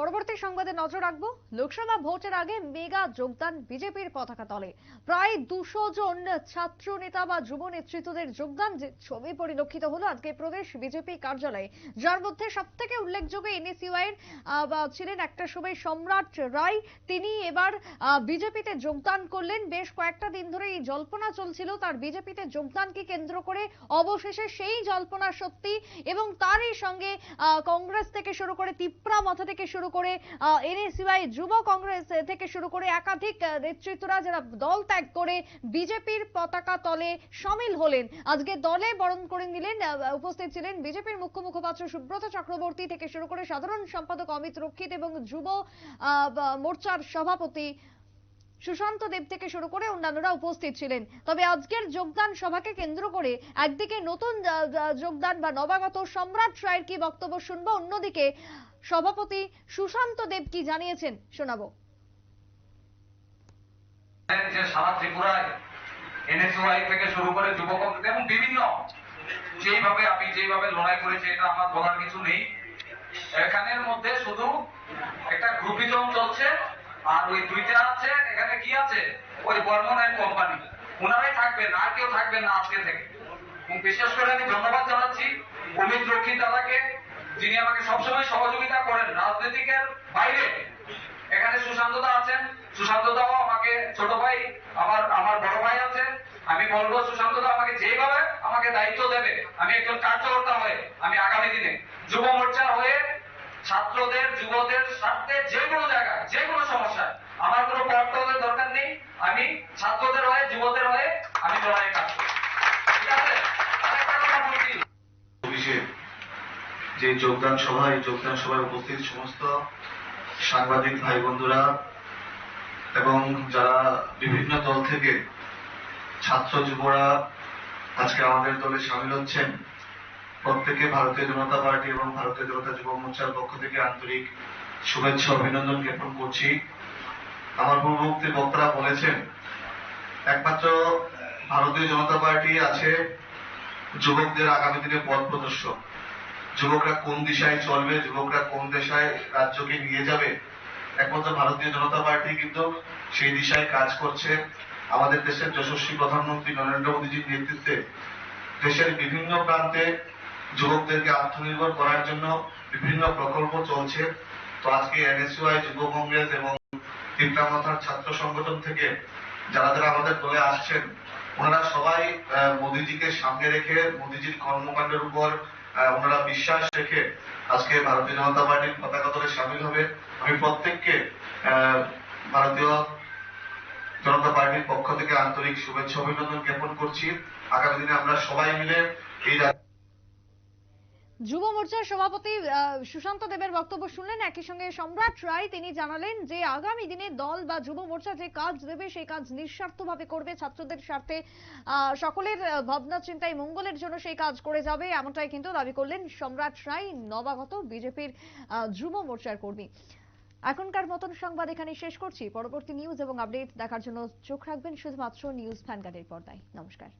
পরবর্তী সংবাদে নজর রাখব, লোকসভা ভোটের আগে মেগা যোগদান বিজেপির পতাকা তলে। প্রায় দুশো জন ছাত্র নেতা বা যুব নেতৃত্বদের যোগদান যে ছবি পরিলক্ষিত হলো আজকে প্রদেশ বিজেপি কার্যালয়ে। যার মধ্যে সব থেকে উল্লেখযোগ্য এনএসইউআই এর ছিলেন একটা সময় সম্রাট রায়। তিনি এবার বিজেপিতে যোগদান করলেন। বেশ কয়েকটা দিন ধরে এই জল্পনা চলছিল তার বিজেপিতে যোগদানকে কেন্দ্র করে। অবশেষে সেই জল্পনা সত্যি এবং তারই সঙ্গে কংগ্রেস থেকে শুরু করে তিপ্রা মাথা থেকে শুরু করে এনএসইউআই যুব কংগ্রেস থেকে শুরু করে একাধিক নেতৃত্বরা যারা দল ত্যাগ করে বিজেপির পতাকা তলে সামিল হলেন। আজকে দলে বরণ করে নিলেন উপস্থিত ছিলেন বিজেপির মুখ্য মুখপাত্র সুব্রত চক্রবর্তী থেকে শুরু করে সাধারণ সম্পাদক অমিত রক্ষিত এবং যুব মোর্চার সভাপতি সুশান্ত দেব থেকে শুরু করে অন্যান্যরা উপস্থিত ছিলেন। তবে আজকের যোগদান সভাকে কেন্দ্র করে একদিকে নতুন যোগদান বা নবাগত সম্রাট রায়ের কি বক্তব্য শুনব, অন্যদিকে সভাপতি সুশান্ত দেব কি জানিয়েছেন শোনাবো। সারা ত্রিপুরায় থেকে শুরু করে এবং বিভিন্ন যেইভাবে আমি যেইভাবে লড়াই করেছি, এটা আমার বলার কিছু নেই। এখানের মধ্যে শুধু একটা গ্রুপিজম চলছে, আর ওই দুইটা আছে, এখানে কি আছে? ওই বর্মন কোম্পানি। ওনারাই থাকবেন, আর কেউ থাকবেন না আজকে থেকে। বিশেষ করে আমি ধন্যবাদ জানাচ্ছি অমিত রক্ষিত দাদাকে যিনি আমাকে সবসময় সহযোগিতা করেন রাজনীতিকের বাইরে। এখানে সুশান্ত দা আছেন। সুশান্ত দাও আমাকে ছোট ভাই আমার আমার বড় ভাই আছে। আমি বলব, সুশান্ত দা আমাকে যেভাবে আমাকে দায়িত্ব দেবে, আমি একজন কার্যকর্তা হয়ে, আমি আগামী দিনে যুব মোর্চা হয়ে ছাত্রদের, যুবদের স্বার্থে যে কোনো জায়গায় যে কোনো সমস্যায়, আমার কোনো পরামর্শের দরকার নেই। আমি ছাত্রদের হয়ে যুবদের হয়ে আমি লড়াই কাজ করব। ঠিক আছে আরেকটা কথা বলছি অফিসে যে যোগদান সভায় যোগদান সভায় উপস্থিত সমস্ত সাংবাদিক ভাই বন্ধুরা এবং যারা বিভিন্ন দল থেকে ছাত্র যুবরা আজকে আমাদের দলে সামিল হচ্ছেন, প্রত্যেকে ভারতীয় জনতা পার্টি এবং ভারতীয় জনতা যুব মোর্চার পক্ষ থেকে আন্তরিক শুভেচ্ছা অভিনন্দন জ্ঞাপন করছি। আমার পূর্ববর্তী বক্তারা বলেছেন, একমাত্র ভারতীয় জনতা পার্টি আছে যুবকদের আগামী দিনে পথ প্রদর্শক। যুবকরা কোন দিশায় চলবে, যুবকরা কোন দেশায় রাজ্যকে নিয়ে যাবে? একমাত্র ভারতীয় জনতা পার্টি কিন্তু সেই দিশায় কাজ করছে। আমাদের দেশের যশস্বী প্রধানমন্ত্রী নরেন্দ্র মোদীজির নেতৃত্বে দেশের বিভিন্ন প্রান্তে যুবকদেরকে আত্মনির্ভর করার জন্য বিভিন্ন প্রকল্প চলছে। তো আজকে এনএসইউআই, যুব কংগ্রেস এবং তিপ্রামাথার ছাত্র সংগঠন থেকে যারা যারা আমাদের দলে আসছেন, ওনারা সবাই মোদিজিকে সামনে রেখে, মোদিজির কর্মকাণ্ডের উপর ওনারা বিশ্বাস রেখে আজকে ভারতীয় জনতা পার্টির পতাকা দলে সামিল হবে। আমি প্রত্যেককে ভারতীয় জনতা পার্টির পক্ষ থেকে আন্তরিক শুভেচ্ছা, অভিনন্দন জ্ঞাপন করছি। আগামী দিনে আমরা সবাই মিলে এই যুব মোর্চার সভাপতি সুশান্ত দেবের বক্তব্য শুনলেন। একই সঙ্গে সম্রাট রায় তিনি জানালেন যে, আগামী দিনে দল বা যুব মোর্চা যে কাজ দেবে, সেই কাজ নিঃস্বার্থভাবে করবে। ছাত্রদের স্বার্থে সকলের ভাবনা, চিন্তায় মঙ্গলের জন্য সেই কাজ করে যাবে এমনটাই কিন্তু দাবি করলেন সম্রাট রায়, নবাগত বিজেপির যুব মোর্চার কর্মী। এখনকার মতন সংবাদ এখানে শেষ করছি। পরবর্তী নিউজ এবং আপডেট দেখার জন্য চোখ রাখবেন শুধুমাত্র নিউজ ফ্যানগার্ডের পর্দায়। নমস্কার।